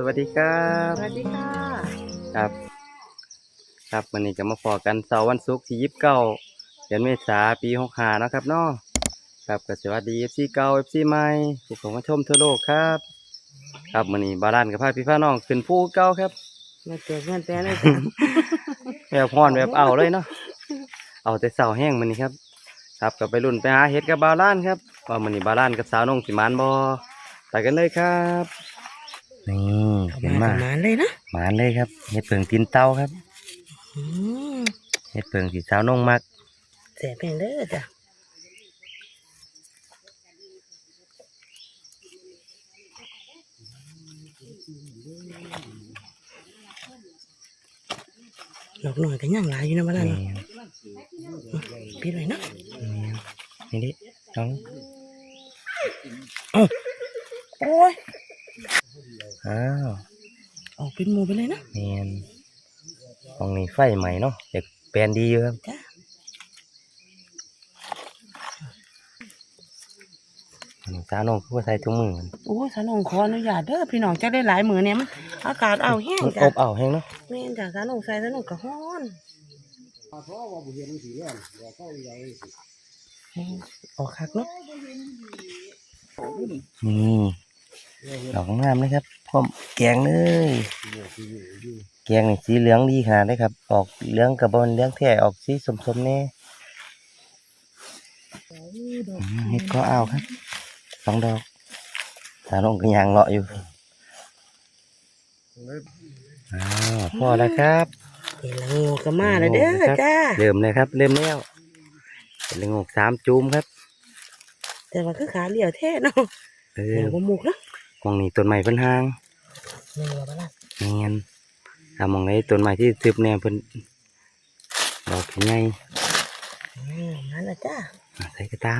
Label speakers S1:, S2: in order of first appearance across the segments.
S1: สวัสดีครับ
S2: สวัสดีค่ะ
S1: ครับ ครับวันนี้ก็มาพอกันเสาร์วันศุกร์ที่ยิบเก้าเดือนเมษาปีหกหาเนาะครับเนาะครับก็สวัสดีเอฟซีเก่าเอฟซีใหม่ผู้ชมมาชมทั่วโลกครับ ครับวันนี้บาลานกับพาพี่พาน้องขึ้นผู้เก่าครับ
S2: มาเจอเพื่อนแป้เลยจ้ะ
S1: แบบฮ้อนแบบเอาเลยเนาะเอาแต่เสาแห้งมันนี้ครับ ครับก็ไปรุ่นไปหาเห็ดกับบาลานครับว่ามันนี้บาลานกับสาวนงสิมานบอไปกันเลยครับนี่ เห็น
S2: มา
S1: มา
S2: ประมาณเลยนะ
S1: หมานเลยครับเห็ดเปิงตีนเต้าครับ
S2: อืม
S1: เห็ดเปิงสีสาวนงมัก
S2: แสบแพงเด้อจ้ะดอกหน่อยก็ย่างหลายอยู่นะมาแล้ว
S1: นี่
S2: เนาะปิดไว้เนาะ
S1: นี่ดิน้อง
S2: โอ้ย
S1: อ้าว
S2: ออก เป็นหมูไปเลยนะ
S1: เนียนห้องนี้ไฟใหม่เนาะเด็กแปลนดีอยู่ครับ
S2: จ้ะ
S1: อันนี้สาวนงคือว่าใส่ถุงมือมัน
S2: โอ้ยสานองขออนุญาตเด้อพี่น้องจะได้หลายมือเนี่ยมันอากาศเอาแห้ง
S1: มัน
S2: จ้ะ
S1: อบเอาวแห้งเนาะ
S2: แม่นจ้ะสานองใส่สานองกระห้อนออกคักเนาะ
S1: นี่ ดอกงามเลยครับพร้อมแกงเลยแกงนี่สีเหลืองดีขนาดเลยครับ ออกเหลืองกับบอลเหลืองแท้ออกสีสมๆแน่อืมเห็ดก็เอาครับสองดอกสาวนงก็ยังเลาะอยู่อ้าวพอแล้วครับ
S2: เห็นละงูก็มาแล้วเด้อจ้า
S1: เริ่มเลยครับเริ่มแล้วเป็นเรื่องของสามจูมครับ
S2: แต่ว่าคือขาเหลี่ยวแท้เนาะ
S1: เอ
S2: เห
S1: อ
S2: ลี่ยวบ่หมุกเนาะ
S1: มองนี่ต้นไม้เพิ่นห่าง
S2: นี่ว่าบ้าน
S1: เนียนถ้ามองในต้นไม้ที่ทึบแนวเพิ่นดอกใหญ่
S2: อืมนั่นละจ้า
S1: อะใส่กระเต้า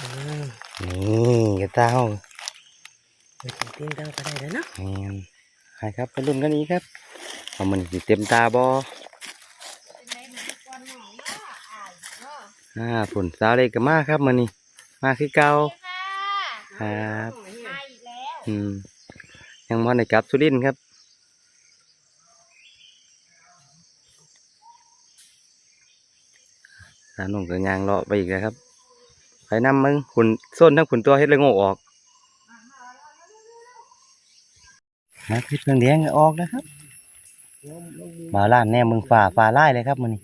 S2: อืม
S1: นี่กระเต้า
S2: ไปถึงตีนเต้าก็ได้แล้วเนาะ
S1: เนียนใช่ครับไปรุ่นกันอีกครับว่ามันสิเต็มตาบออ่าผลสาวเล็กก็มาครับมันนี่มาคือเก่าครับ อืมยังมาในกลับสุรินทร์ครับ สาหนุ่มกับยางเลาะไปอีกแล้วครับไปนำมึงขุนส้นทั้งขุนตัวเฮ็ดเลยโง่ออกนะพิษเพียงแดงก็ออกแล้วครับ มาล้านแน่มึงฝ่าฝ่าไล่เลยครับมันนี่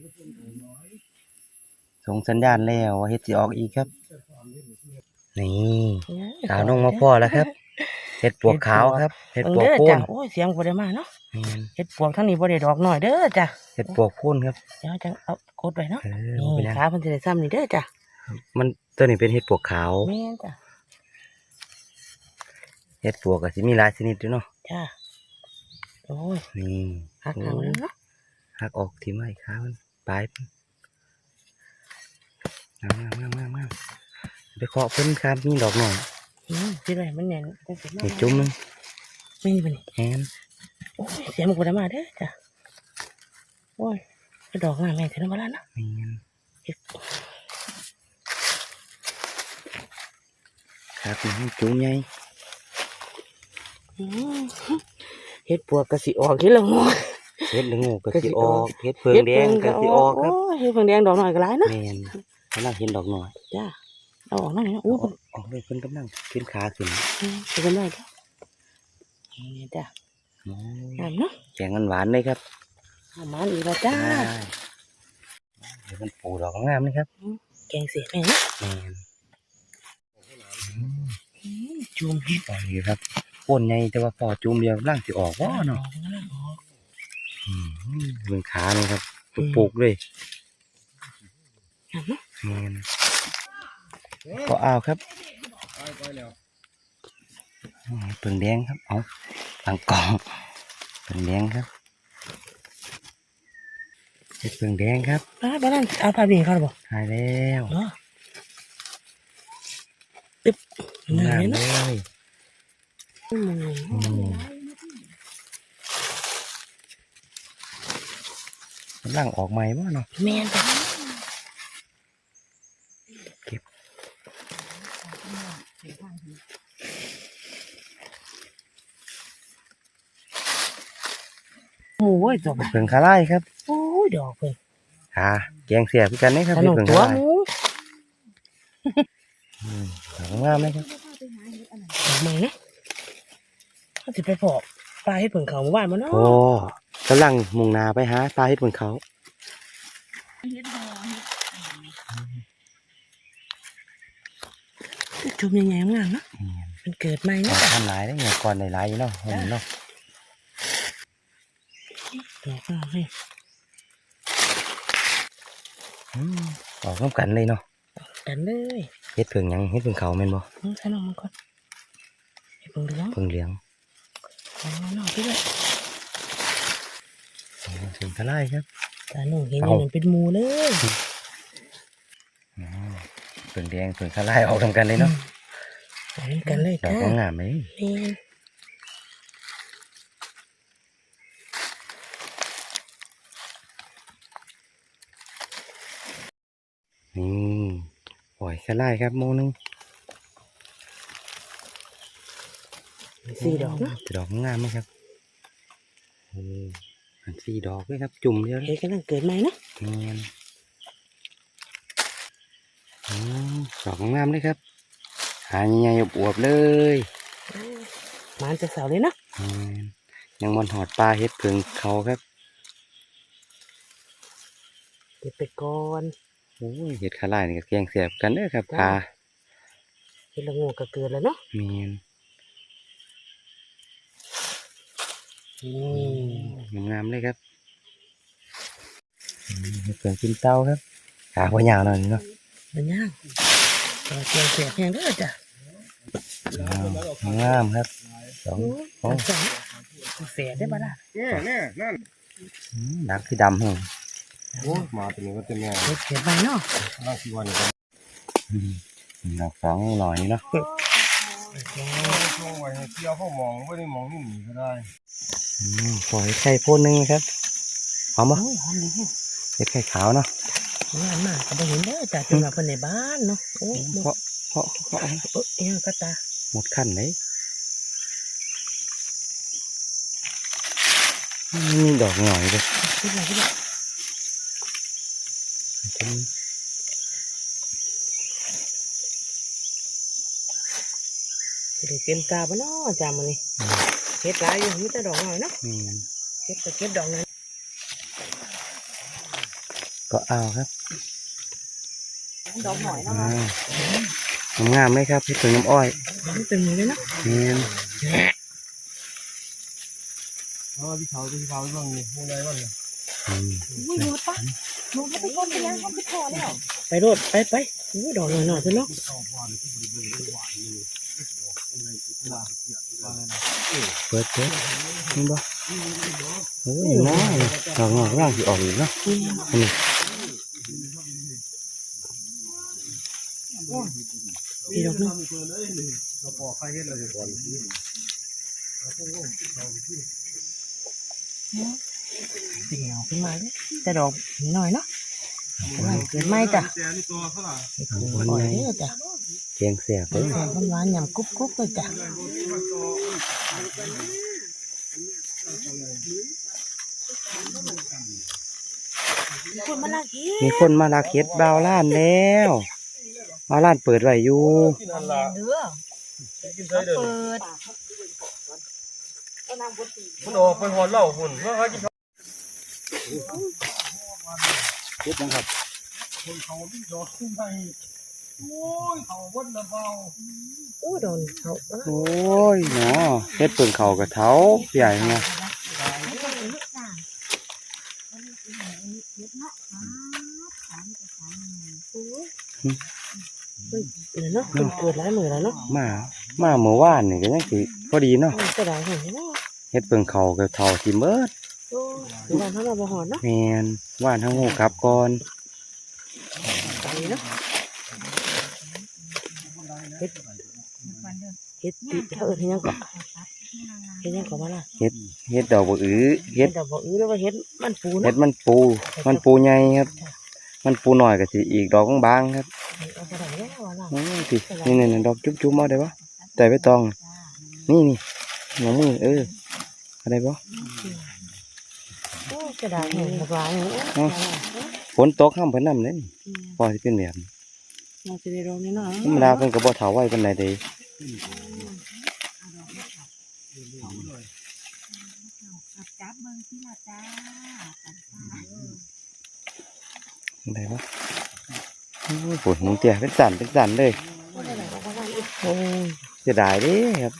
S1: ส่งสัญญาณแล้วว่าเฮ็ดสิออกอีกครับ นี่สาวนุ่งมาพ่อแล้วครับ เฮ็ดปวกขาวครับเฮ็ด
S2: เบิ่ง
S1: ปวก
S2: เด้อ
S1: โพ่
S2: จ้ะ
S1: น
S2: โอ้ยเสียงบ่ได้มาเนาะ
S1: แม่น
S2: เฮ็ดปวกทั้งนี้บ่ได้ดอกหน่อยเด้อจ้ะ
S1: เฮ็ดปวกโพ่นครับ
S2: เดี๋ยวจะเอากดไว้เนาะ
S1: เออ
S2: นี่
S1: บ่เป็นหยัง
S2: ขาเพิ่นจะได้ซ้ำนี่เด้อจ้ะ
S1: มันตัวนี้เป็นเฮ็ดปวกขาว
S2: แม่นจ้ะ
S1: เฮ็ดปวกก็สิมีหลายชนิดด้วยเนาะ
S2: จ้ะโอ้ย
S1: นี่
S2: หักทางนั้นเนาะ
S1: หักออกทีไม้ขามันปลายมันงามงามงามงามงามไปเคาะเพิ่นครับมีดอกหน่อย
S2: อืมสิได้มันแน่นจังสิมา
S1: มีจุ้มหนึง
S2: ไม่มีบัดนี้
S1: แอน
S2: โอ้ยเสียงมันบ่ได้มาเด้อจ้ะโอ้ยไปดอกงามแม่นเถอะเนาะบ่ล่ะเนาะ
S1: แม่นครับมีจุ้มใหญ่
S2: อืมเฮ็ดปวกก็สิออกที่ละงอ
S1: เฮ็ดละโงูก็
S2: ก็สิ
S1: สิ
S2: อ
S1: อ
S2: อ
S1: อกกเฮ็ดเพิงแดงก็สิออกครับ
S2: โอ้ยเฮ็ดเพิงแดงดอกหน่อยก็หลายเนาะ
S1: แม่นกำลังเห็นดอกหน่อย
S2: จ้า เอาออกนั่นนะโอ้
S1: ออกออกเลยเพิ่นกำลังขึ้นขาขึ้น
S2: ไปกันได้จ้ะนี่จ้ะ
S1: โอ้
S2: งามเนาะ
S1: แกงมันหวานเลยครับ
S2: เอามาอีกแล้วจ้า
S1: ได้เดี๋ยวมันปูดอกงามเลยครับ
S2: แกงเสียแม่เนาะ
S1: แม่น
S2: อืมจุ่ม
S1: ออกอยู่ครับป้นใหญ่แต่ว่าพอจุ่มเดียวร่างสิออกว่าเนาะ
S2: ออกนั่นออก
S1: อืมเบิ่งขาเลยครับปลูกๆเลย
S2: งามเนาะ
S1: แม่นก็เอาครับอืมเปิงแดงครับ เอาตังกองเปิงแดงครับเฮ็ดเปิงแดงครับ
S2: บ้านบ้านเอาผ้าเบี่ยงเขาหรือเปล่า
S1: หายแล้ว
S2: เนาะตึ๊บงางา
S1: ม
S2: ม
S1: เล
S2: เนาะ
S1: ย
S2: อืม
S1: อืมกำลังออกใหม่บ่เนาะ
S2: แม่นจ้ะ
S1: เก็บ
S2: หมูเว้ ยตัวบ้า
S1: เพิ่งคาไล่ครับ
S2: โอ้ยดอกเพิ่น
S1: อ่าแกงเสียบกันนะครับ
S2: ขน
S1: เฮ็ด
S2: ม
S1: เพิ่ง
S2: ตัว
S1: คาไล่
S2: หมู
S1: อืมดอกงามไหมครับ
S2: ดอกใหม่นะเขาสิไปพอปลาให้เพิ่นเขาเมื่อวานมาเนาะ
S1: โอ้กำลังมุ่งหนาไปหาปลาเฮ็ดบนเขา
S2: จุ่มยังไงงามเนาะมันเกิดใหม่
S1: ดอ
S2: เนาะ
S1: กทำหลายได้เงี้ยก่อนในหลายอยู่เนาะเห็นเนาะ
S2: ดอกงามให้
S1: อืมออกน้ำกันเลยเนาะ
S2: กันเลย
S1: เฮ็ดเพิ่งหยังเฮ็ดเพิ่งเขาแม่นบ่
S2: น้องใช้น้องมันก่อนให้เพิ่งดูเนาะ
S1: เพิ่งเหลี้ยง
S2: น้องน้องพี่ด้วย
S1: ถึงคาไล่ครับ
S2: ตาหนูเห็นอ
S1: เอา
S2: ย่างนั้นเป็นหมูเลย
S1: อืมเพิ่งแดงเพิ่งคาไล่ออกทำกันเลยเนาะ
S2: เห็นกันเลย
S1: ดอก
S2: จ้า
S1: ก็งามเลย
S2: แม่ น
S1: นี่ปล่อยคาไล่ครับโมนึง
S2: สี่ดอกเนาะ
S1: ดอกงามไหมครับโอ้อันสี่ดอกเลยครับ จุ่มเดียวเล
S2: เฮ้
S1: ย
S2: ยกำลังเกิดใหม่เนาะ
S1: เนียนอืมดอกงามเลยครับ หาใหญ่ๆอวบๆเลย
S2: มันจะเสาเลยเนาะ
S1: เนียนยังมันหอดปลาเฮ็ดเพิงเขาครับ
S2: เก็บไปก่อน
S1: โอ้ยเห็ดขาลายนี่ก็แกงเสียบกันเด้อครับ
S2: จ้า
S1: ปลา
S2: เห็นละงูก็เกิดแล้วเนาะ
S1: เมียน
S2: นี่
S1: งามๆเลยครับอืมเห็ดเพิงกินเต้าครับขาพยาวหน่อยเนาะ
S2: มันย่างตัวเกียวเสียบแห้งเด้อจ้ะ
S1: งามครับสอง
S2: โอ้ยสองเสียได้ปะล่ะ
S3: เนี่ยเนี่ยนั่น
S1: อืมดักที่ดำเหรอ
S3: โอ้มาตัวนี้ก็จะแม่
S2: เก็บเสียบไปเนาะ
S3: ร่างที่วันนี้ก็
S1: อืมดอกสองหน่อยเนาะ
S3: ช่วงไว้ให้เที่ยวเข้ามองไม่ได้มองนี่หนีก็ได้
S1: อืมปล่อยไข่พ่นหนึงครับหอมปะ
S2: โอ้ยหอมดีแฮะ
S1: เห็ดไข่ขาวเนาะ
S2: งานมากก็บ่เห็นเด้อจ้ะที่มาเพิ่นในบ้านเนาะโอ้ยหม
S1: เพ
S2: ด
S1: ราะเพราะเพราะ
S2: เอ้ยยังก็ตา
S1: หมดขั้นเลยมีดอกหน่อยเลย
S2: คิดอะไรคิดอะไรสิได้เต็มตาบ่เนาะจ้ามื้อนี้เฮ็ดหลายอยู่มีแต่ดอกน้อยเนาะ
S1: นี่
S2: เฮ็ดก็เก็บดอกน้อย
S1: ก็เอาครับ
S2: ดอกน้อยเนาะ
S1: อ่างามๆเลยครับเห็ดเพิงน้ำอ้อย
S2: มันเป็นหมือเลยเนาะ
S1: เนียน
S3: อ๋อที่เขาที่เขาบ้างนี่พวกไหนบ้างเนี่ย
S1: อืม
S4: อุ้ยหนูปะ หนูไม่ไปก้นไปยังทำไปพอแล้ว
S2: ไปโลดไปไปโอ้ยดอกน้อยๆเพิ่นเนาะ
S1: เปิดเปิดนี่บ่โอ้ยน้อยดอกงอกร่างสิออกอีกเนาะนนี้
S2: มีดอกนึง
S3: เราพอใครเห็นเราจะก่อน
S2: เสียวขึ้นมาด้อ แต่ดอกน้อยเนาะกำลังเกิดใหม่จ้ะ
S3: แจนี่ตัวเท่าไหร่
S2: เฮ็ดเพิ่งอ่อยเด้อจ้ะ
S1: เกียงเสียบเลย
S2: แซ่บหวานๆยำกรุบกรุบเลยจ้ะคนมาลากอีก
S1: มีคนมาลักเห็ดบาวล้านแล้วบาวล้านเปิดไว้อยู่
S3: กินอันละ
S4: เด้อ
S3: กินใช้เดิน
S4: เปิด
S3: มันออกไปหอนเหล้าหุ่นเพราะเขากิน
S1: เห็ดนะครับ
S3: คนเขาวิ่งจอดขึ้นไปโอ้ยเขาวัดละเบา
S2: โอ้โดนเขา
S1: โอ้ยเนาะเห็ดเปิงเขากับเท้าใหญ่ไง
S2: เออเนาะเพิ่งเกิดหลายมื้อแล้วเนาะ
S1: มา มาเมื่อวานนี่ก็ยังสิพอดีเนาะ
S2: มันก็ได้เห็นเนาะ
S1: เฮ็ดเปิงเขากับเท้าที่เบิด
S2: โอ้ยบ้านเฮาเราบ่ฮอดเนาะ
S1: แมน ว่านทั้งหูกลับก่อน
S2: เฮ็ดเฮ็ดติเขาเอิ้นเฮ็ดยังก็เฮ็ดยังก็มาล่ะ
S1: เฮ็ดเห็ดดอกบักอื้อเฮ็ด
S2: ดอกบ่อื้อแล้วว่าเฮ็ดมันปู
S1: เฮ็
S2: เนาะ
S1: ดมันปู มันปูใหญ่ครับ มันปูหน่อยก็สิอีกดอกบางครับ
S2: เอาไปได้แล้วว่าล่ะ
S1: โอ้ยสินี่นี่ดอกจุ๊บๆเอาได้ปะแต่ไม่ต้อง นี่นี่หัวมือเอออะไรบ่
S2: จะได้เห็นบักหลายอย่างนี้
S1: อ๋อฝนตกห้ามเพิ่นนำเลยนี่พอสิเป็นแบบนี้
S2: เราจะได้รองนิดหน่อย
S1: ธรรมดาเพิ่นก็บ่เฒ่าไว้ปานใดเด้
S4: จับเบิ่งที่ละจ้า
S1: ได้บ่โอ้ยปวดหูเตี้ยเป็นสั่นเป็นสั่นเลยโอ้ยเสียดายเด้ครับ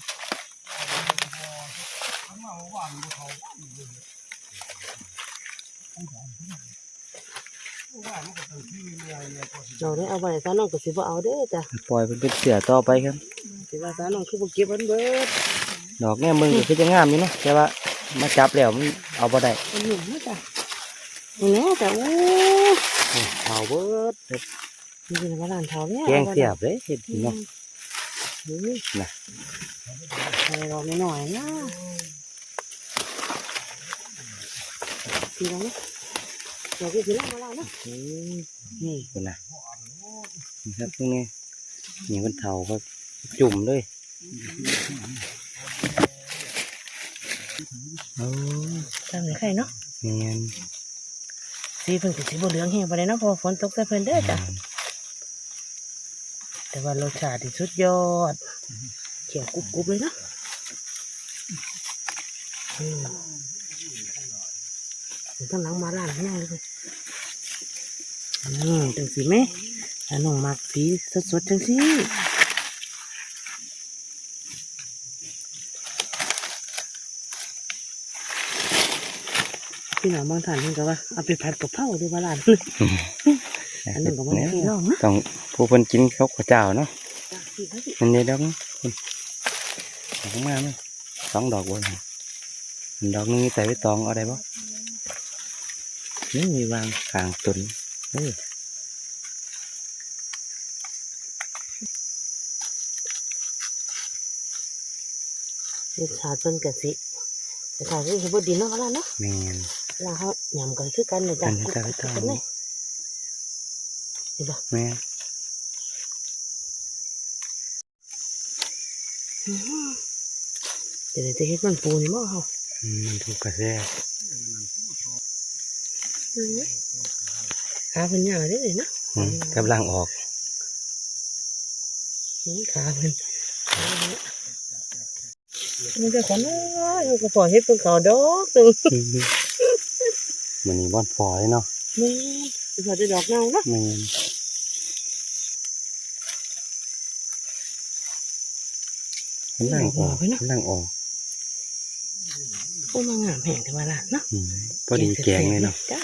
S2: เราได้เอาไว้ซะน้องก็สิบ่เอาเด้อจ้ะ
S1: ปล่อยเพิ่นเป็นเสือต่อไปครับ
S2: สิว่าซะน้องคือบ่เก็บมันเบิด
S1: ดอกเนี่ยมึงก็คือจะงามอยู่เนาะแต่ว่ามาจับแล้วมันเอาบ่ได้
S2: มันหนุ่มนะจ้ะนี่แน่จ้ะโอ้
S1: โอ้ยเอาเบิดครับ
S2: นี่เป็นว่าร้านเฒ่าเนี่ย
S1: แกงเสียบเลยเห็ดกินเนาะ
S2: นี่
S1: น่ะ
S2: ให้รอไม่หน่อยนะทีละนะ เดี๋ยวก็สิลามาแล้วนะ
S1: โอ้ย
S2: นี่
S1: คุณน่ะนี่ครับตรงนี้นี่มันเฒ่าก็จุ่มเลยโอ้ย
S2: ทำไหนใครเนาะ
S1: เนียน
S2: สีเพิ่นก็สิบ่เหลืองแห้งไปเลยเนาะเพอฝนตกใส่เพิ่นเด้อจ้ะแต่ว่ารสชาติที่สุดยอดเขียวกรุบกรุบเลยนะอืมตั้งหลังมาล้านแน่เลย อืมจังสิแม่ถ้าน้องมักสีสดๆจังสิพี่น้องบางท่านเพิ่นก็ว่าเอาไปผัดกับเผาดูว่าล้านอันนั้นก็บ่ได้ลองนะ
S1: ต้องผู้เพิ่นกินเขาข้าวเจ้าเนาะ
S2: จ้ะพี่ครับพี่
S1: มันนี่ดอกนะดอกมาไหมสองดอกบนดอกหนึงมีใส่ไว้ตองเอาได้บ่นี่มีวางกลางตุน เออ
S2: รสชาติเพิ่นกะสิแต่ถ้าคือบ่ดีเนาะว่าล้านเนาะ
S1: แมน
S2: แล้วเขายำกันคือกันเลยจ้ะ
S1: อันนี้จะไปทำ
S2: เลยเห็นปะ
S1: แมน
S2: อื้อหือเดี๋ยวจะเฮ็ดมันปูนี่มั้งเขา
S1: อืมมันถูกกระแส
S2: ขาเป็นยาวได้เลยนะ
S1: อืมกำลังออก
S2: นี่ขาเป็นมันจะขอนน้อยเขาก็ปล่อยให้เป็นเขาดอกหนึ่ง
S1: มันนี่บอนฟอยเนาะ
S2: นี่เป็นเขาจะดอกเงาเนาะ
S1: แมนกำลังออกกำลังออก
S2: ก็มางามแห่งแต่ว่าละเนาะ
S1: อืมพอดีแกงเลยเนาะ
S2: จ้า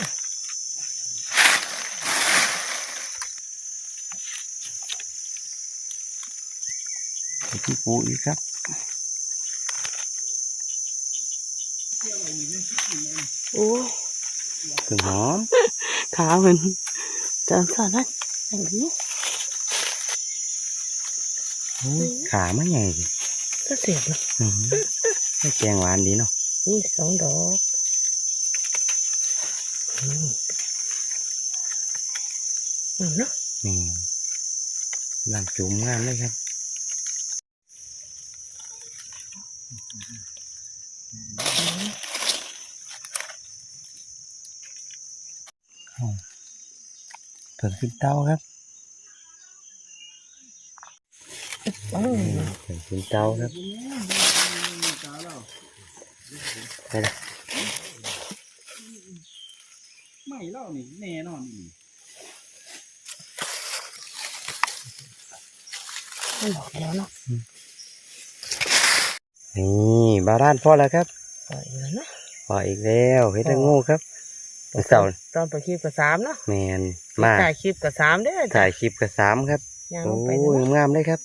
S1: พี่ ปูอีกครับ
S2: โอ้ย
S1: ถึงหอม
S2: ขาเป็นจานสานะอย่างนี้
S1: อืมขามาใหญ่ดิ
S2: ก็เสียบเนาะ
S1: อืมให้แกงหวานดีเนาะ
S2: นี่สองดอกอืมเอาเนาะ
S1: นี่หลังจุ่มงามเลยครับ เพิ่งขึ้นเต้าครับ
S2: โอ้ย
S1: เพิ่งขึ้นเต้าครับไปละ
S3: ไม่เล่านี่แน่นอนนี่
S2: มันดอกเดียวเนาะ
S1: นี่บาร่านพ่อแล้วครับ
S2: ปล่อยแล้วเนาะ
S1: พ่ออีกแล้วเฮ็ดละโงูครับ วันเสาร์
S2: ตอนไปคลิปกับสามเนาะ
S1: แมนมา
S2: ถ่ายคลิปกับสามเด้อจ้ะ
S1: ถ่ายคลิปกับสามครับ
S2: ย่างล
S1: โอ้
S2: งไป
S1: ย
S2: เนาะ
S1: งามเลยครับ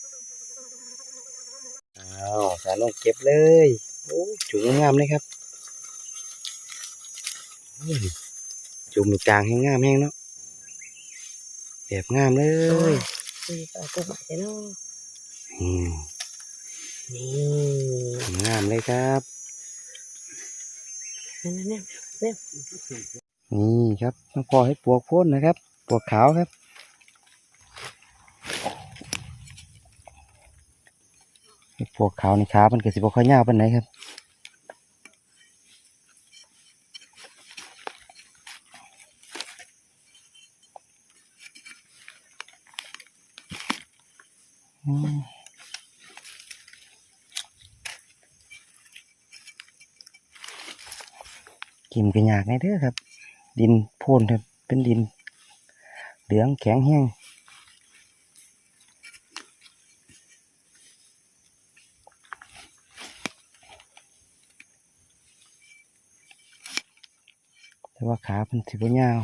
S1: อ้าวสารลงเก็บเลยโอ้จุ่มงามเลยครับโอ้ยจุ่มกลางให้งามแห้งเนาะแบบงามเลย
S2: คุยกับตัวใหม่เนาะ
S1: อืม
S2: นี่
S1: งามเลยครับ
S2: นี่นี่นี่
S1: นี่ครับต้องพอให้ปวกพ่นนะครับ ปวกขาวครับ ปวกขาวนี่ขามันเกิดสิบข้อยยาวเป็นไหนครับกินกันยากไงเด้อครับ ดินโพนครับเป็นดิน เหลืองแข็งแห้งแต่ว่าขาเป็นสีบยาว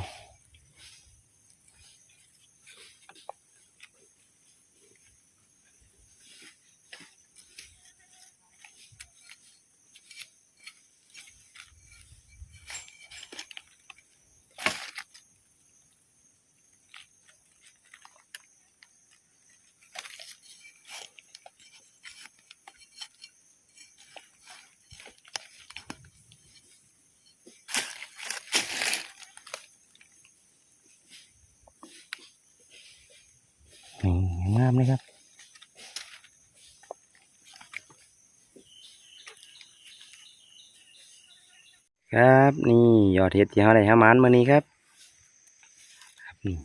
S1: งามเลยครับครับนี่ยอดเห็ดที่เขาได้หามานมานี้ครับครับนี่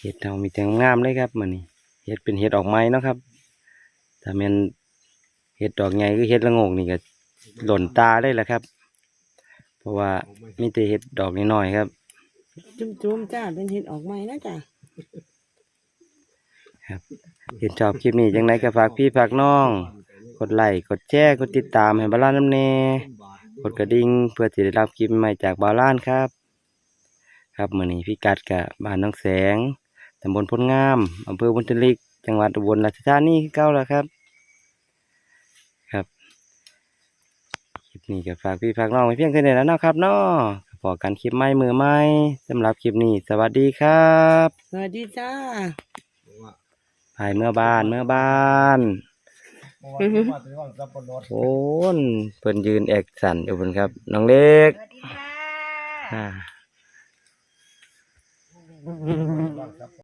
S1: เห็ดเรามีแต่งงามเลยครับมานี่เห็ดเป็นเห็ดออกไม้เนาะครับถ้าเป็นเห็ดดอกใหญ่คือเห็ดละโงกนี่ก็หล่นตาเลยแหละครับ เพราะว่ามีแต่เห็ดดอกน้อยๆครับ
S2: จุ่มๆจ้าเป็นเห็ดออกใหม่นะจ้า
S1: เห็นชอบคลิปนี้จังไดก็ฝากพี่ฝากน้อง กดไลค์กดแชร์กดติดตามให้บาลานน้ำเนกดกระดิ่งเพื่อจะได้รับคลิปใหม่จากบาลานครับ ครับมื้อนี้พี่กัดกับบ้านน้องแสงตำบลพลงามอำเภอบุญทลิก จังหวัดอุบลราชธานีเก้าแล้วครับ ครับคลิปนี้ก็ฝากพี่ฝากน้องไว้เพียงเท่านี้แล้วนะครับเนาะพอกันคลิปใหม่มือใหม่สำหรับคลิปนี้ สวัสดีครับ
S2: สวัสดีจ้า
S1: ภายเมื่อบ้านเมื่อบ้าน
S3: เมื่อวานที่ว่าจะว่าสับปะรด
S1: โอ้นเพิ่นยืนแอกสันอยู่เพิ่นครับ น้องเล็ก
S4: สวัสดีค่ะ
S1: อ่า
S3: ว่าสับ